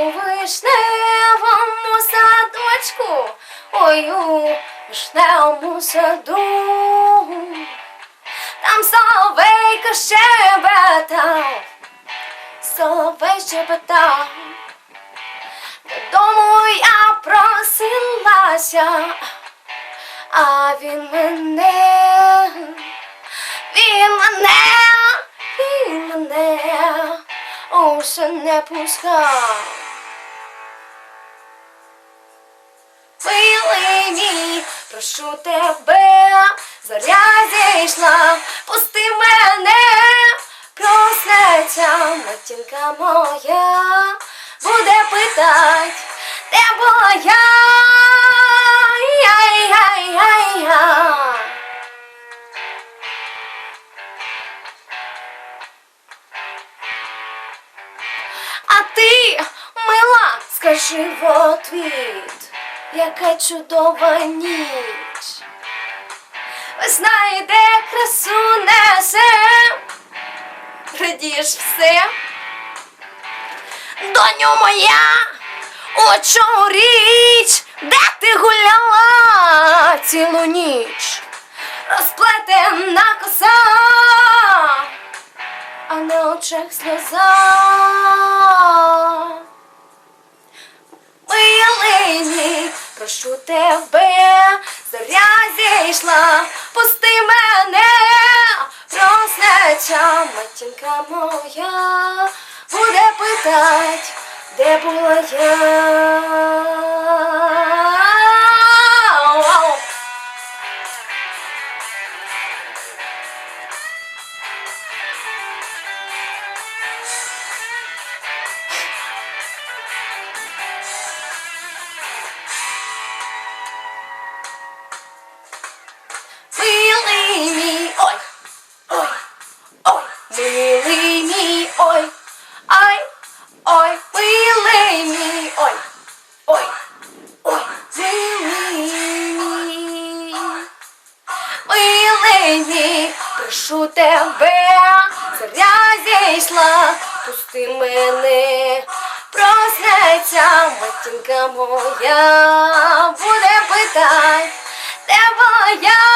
У вишневому садочку, ой, у вишневому саду. Там соловейко щебетав, соловей щебетав. Додому я просилася, а він мене, він мене, він мене усе не пускав. Прошу тебе, зоря зійшла, пусти мене, проснеться матінка моя, буде питать, де була я. Яй-яй-яй-яй. А ти, мила, скажи в отвіт, яка чудова ніч. Весна йде красу несе, радієш все. Доню моя, у чому річ, де ти гуляла цілу ніч? Розплетена коса, а на очах сльоза. Милий прошу тебе, зоря зійшла, пусти мене, проснеться матінка моя, буде питать, де була я. Прошу тебе, царя зійшла, пусти мене, проснеться матінка моя, буде питай, де моя.